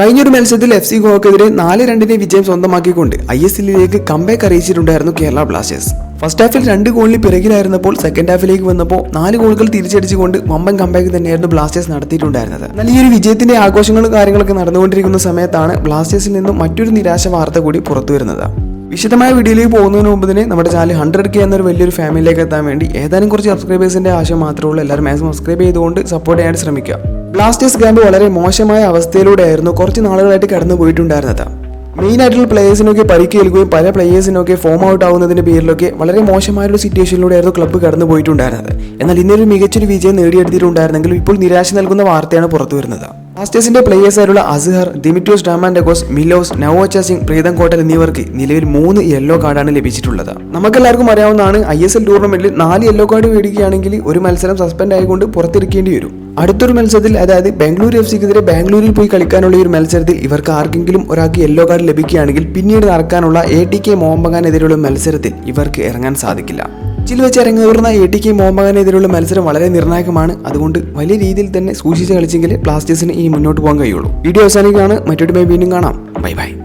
കഴിഞ്ഞൊരു മത്സരത്തിൽ F C ഗോവക്കെതിരെ നാല് രണ്ടിനെ വിജയം സ്വന്തമാക്കിക്കൊണ്ട് ഐ എസ് എല്ലിലേക്ക് കമ്പേക്ക് അറിയിച്ചിട്ടുണ്ടായിരുന്നു കേരള ബ്ലാസ്റ്റേഴ്സ്. ഫസ്റ്റ് ഹാഫിൽ രണ്ട് ഗോളിന് പിറകിലായിരുന്നപ്പോൾ സെക്കൻഡ് ഹാഫിലേക്ക് വന്നപ്പോൾ നാല് ഗോളുകൾ തിരിച്ചടിച്ചുകൊണ്ട് വമ്പൻ കംബാക്ക് തന്നെയായിരുന്നു ബ്ലാസ്റ്റേഴ്സ് നടത്തിയിട്ടുണ്ടായിരുന്നത്. എന്നാൽ ഈ ഒരു വിജയത്തിന്റെ ആഘോഷങ്ങളും കാര്യങ്ങളൊക്കെ നടന്നുകൊണ്ടിരിക്കുന്ന സമയത്താണ് ബ്ലാസ്റ്റേഴ്സിൽ നിന്നും മറ്റൊരു നിരാശ വാർത്ത കൂടി പുറത്തു വരുന്നത്. വിശദമായ വീഡിയോയിലേക്ക് പോകുന്നതിന് മുമ്പ് തന്നെ നമ്മുടെ ചാനൽ ഹൺഡ്രഡ് കെ എന്നൊരു വലിയൊരു ഫാമിലിയിലേക്ക് എത്താൻ വേണ്ടി ഏതാനും കുറച്ച് സബ്സ്ക്രൈബേഴ്സിന്റെ ആവശ്യം മാത്രമേ ഉള്ളൂ. എല്ലാവരും മാക്സിമം സബ്സ്ക്രൈബ് ചെയ്തുകൊണ്ട് സപ്പോർട്ട് ചെയ്യാൻ ശ്രമിക്കുക. ബ്ലാസ്റ്റേഴ്സ് ക്യാമ്പ് വളരെ മോശമായ അവസ്ഥയിലൂടെയായിരുന്നു കുറച്ച് നാളുകളായിട്ട് കടന്നു പോയിട്ടുണ്ടായിരുന്നത്. മെയിൻ ആയിട്ടുള്ള പ്ലേയേഴ്സിനൊക്കെ പരിക്കേൽക്കുകയും പല പ്ലേയേഴ്സിനൊക്കെ ഫോം ഔട്ട് ആവുന്നതിന്റെ പേരിലൊക്കെ വളരെ മോശമായൊരു സിറ്റുവേഷനിലൂടെയായിരുന്നു ക്ലബ്ബ് കടന്നു പോയിട്ടുണ്ടായിരുന്നത്. എന്നാൽ ഇന്നൊരു മികച്ചൊരു വിജയം നേടിയെടുത്തിട്ടുണ്ടായിരുന്നെങ്കിലും ഇപ്പോൾ നിരാശ നൽകുന്ന വാർത്തയാണ് പുറത്തു വരുന്നത്. ബ്ലാസ്റ്റേഴ്സിന്റെ പ്ലേയേഴ്സ് ആയിട്ടുള്ള Azhar Dimitrios Diamantakos Milos Naocha Singh Pritam Kotal എന്നിവർക്ക് നിലവിൽ മൂന്ന് യെല്ലോ കാർഡാണ് ലഭിച്ചിട്ടുള്ളത്. നമുക്കെല്ലാവർക്കും അറിയാവുന്നതാണ് ഐ എസ് എൽ ടൂർണമെന്റിൽ നാല് യെല്ലോ കാർഡ് മേടിക്കുകയാണെങ്കിൽ ഒരു മത്സരം സസ്പെൻഡ് ആയിക്കൊണ്ട് പുറത്തിരിക്കേണ്ടി വരും. അടുത്തൊരു മത്സരത്തിൽ അതായത് ബാംഗ്ലൂർ എഫ് സിക്കെതിരെ ബാംഗ്ലൂരിൽ പോയി കളിക്കാനുള്ള ഒരു മത്സരത്തിൽ ഇവർക്ക് ആർക്കെങ്കിലും ഒരാൾക്ക് യെല്ലോ കാർഡ് ലഭിക്കുകയാണെങ്കിൽ പിന്നീട് നടക്കാനുള്ള എ ടി കെ മോഹൻബഗാനെതിരെയുള്ള മത്സരത്തിൽ ഇവർക്ക് ഇറങ്ങാൻ സാധിക്കില്ല. ചില വെച്ച് ഇറങ്ങുന്ന എ ടി കെ മോഹൻബഗാനെതിരെയുള്ള മത്സരം വളരെ നിർണായകമാണ്. അതുകൊണ്ട് വലിയ രീതിയിൽ തന്നെ സൂക്ഷിച്ച് കളിച്ചെങ്കിൽ ബ്ലാസ്റ്റേഴ്സിന് ഇനി മുന്നോട്ട് പോകാൻ കഴിയുള്ളൂ. വീഡിയോ അവസാനിക്കുകയാണ്. മറ്റൊരു വീണ്ടും കാണാം. Bye bye.